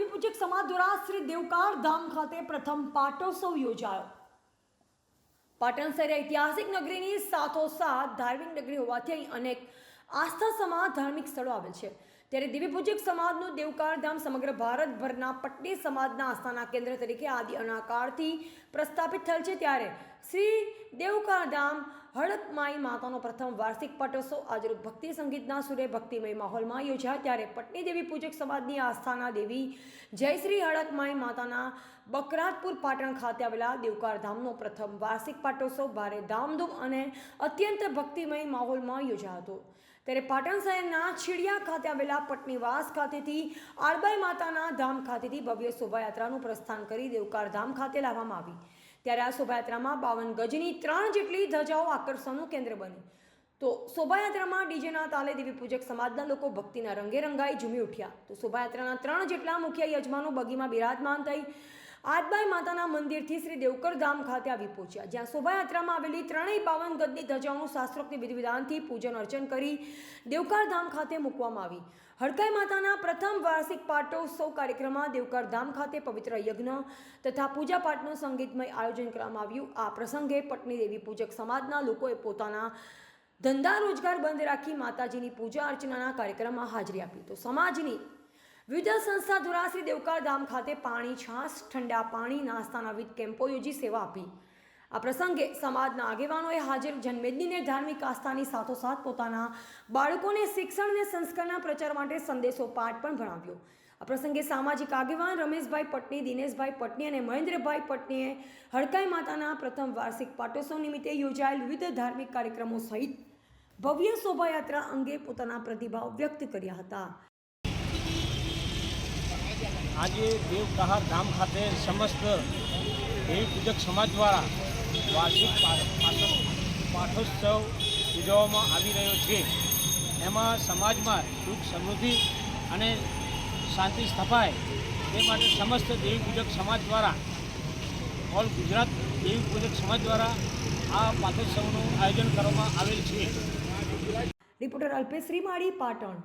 પૂજક સમાજ દ્વારા શ્રી દેવકાર ધામ ખાતે પ્રથમ પાટોત્સવ યોજાયો. પાટણ શહેર ઐતિહાસિક નગરીની સાથોસાથ ધાર્મિક નગરી હોવાથી અહીં અનેક આસ્થા સમાજ ધાર્મિક સ્થળો આવેલ છે. ત્યારે દિવ્ય પૂજક સમાજનું દેવકાર ધામ સમગ્ર ભારતભરના પટ્ટી સમાજના આસ્થાના કેન્દ્ર તરીકે આદિ અનાકાળથી પ્રસ્થાપિત થયેલ છે. ત્યારે શ્રી દેવકાર ધામ હડકમાઈ માતાનો પ્રથમ વાર્ષિક પટોત્સવ આજરોજ ભક્તિ સંગીતના સુરે ભક્તિમય માહોલમાં યોજાયો. ત્યારે પટની દેવી પૂજક સમાજની આસ્થાના દેવી જયશ્રી હળદમાઈ માતાના બકરાતપુર પાટણ ખાતે આવેલા દેવકાર ધામનો પ્રથમ વાર્ષિક પાટોત્સવ ભારે ધામધૂમ અને અત્યંત ભક્તિમય માહોલમાં યોજાયો હતો. ત્યારે પાટણ શહેરના છીડિયા ખાતે આવેલા પટનીવાસ ખાતેથી આળબાઈ માતાના ધામ ખાતેથી ભવ્ય શોભાયાત્રાનું પ્રસ્થાન કરી દેવકાર ધામ ખાતે લાવવામાં આવી. ત્યારે આ શોભાયાત્રામાં બાવન ગજની ત્રણ જેટલી ધજાઓ આકર્ષણનું કેન્દ્ર બની. તો શોભાયાત્રામાં ડીજેના તાલે દેવી પૂજક સમાજના લોકો ભક્તિના રંગે રંગાઈ ઝૂમી ઉઠ્યા. તો શોભાયાત્રાના ત્રણ જેટલા મુખ્ય યજમાનો બગીમાં બિરાજમાન થઈ આદબાઈ માતાના મંદિરથી શ્રી દેવકર ધામ ખાતે આવી પહોંચ્યા. જ્યાં શોભાયાત્રામાં આવેલી ત્રણેય પાવન ગદની ધજાઓનું શાસ્ત્રોક્ત વિધિ વિધાનથી પૂજન અર્ચન કરી દેવકાર ધામ ખાતે મૂકવામાં આવી. હડકાઈ માતાના પ્રથમ વાર્ષિક પાટોત્સવ કાર્યક્રમમાં દેવકાર ધામ ખાતે પવિત્ર યજ્ઞ તથા પૂજાપાઠનું સંગીતમય આયોજન કરવામાં આવ્યું. આ પ્રસંગે પટની દેવી પૂજક સમાજના લોકોએ પોતાના ધંધા રોજગાર બંધ રાખી માતાજીની પૂજા અર્ચનાના કાર્યક્રમમાં હાજરી આપી. તો સમાજની વિવિધ સંસ્થા દ્વારા શ્રી દેવકાર ખાતે પાણી છાશ, ઠંડા પાણી, નાસ્તાના વિવિધ કેમ્પો યોજી સેવા આપી. આ પ્રસંગે સમાજના આગેવાનોએ હાજર જન્મેદનીને ધાર્મિક આસ્થાની સાથોસાથ પોતાના બાળકોને શિક્ષણ અને સંસ્કારના પ્રચાર માટે સંદેશો પાઠ પણ ભણાવ્યો. આ પ્રસંગે સામાજિક આગેવાન રમેશભાઈ પટની, દિનેશભાઈ પટની અને મહેન્દ્રભાઈ પટનીએ હડકાઈ માતાના પ્રથમ વાર્ષિક પાટોત્સવ નિમિત્તે યોજાયેલ વિવિધ ધાર્મિક કાર્યક્રમો સહિત ભવ્ય શોભાયાત્રા અંગે પોતાના પ્રતિભાવ વ્યક્ત કર્યા હતા. આજે દેવ કહાર ધામ ખાતે સમસ્ત દેવી પૂજક સમાજ દ્વારા વાર્ષિક પાઠોત્સવ ઉજવવામાં આવી રહ્યો છે. એમાં સમાજમાં સુખ સમૃદ્ધિ અને શાંતિ સ્થપાય તે માટે સમસ્ત દેવીપૂજક સમાજ દ્વારા, ઓલ ગુજરાત દેવીપૂજક સમાજ દ્વારા આ પાઠોત્સવનું આયોજન કરવામાં આવેલ છે. રિપોર્ટર અલ્પેશ શ્રીમાળી, પાટણ.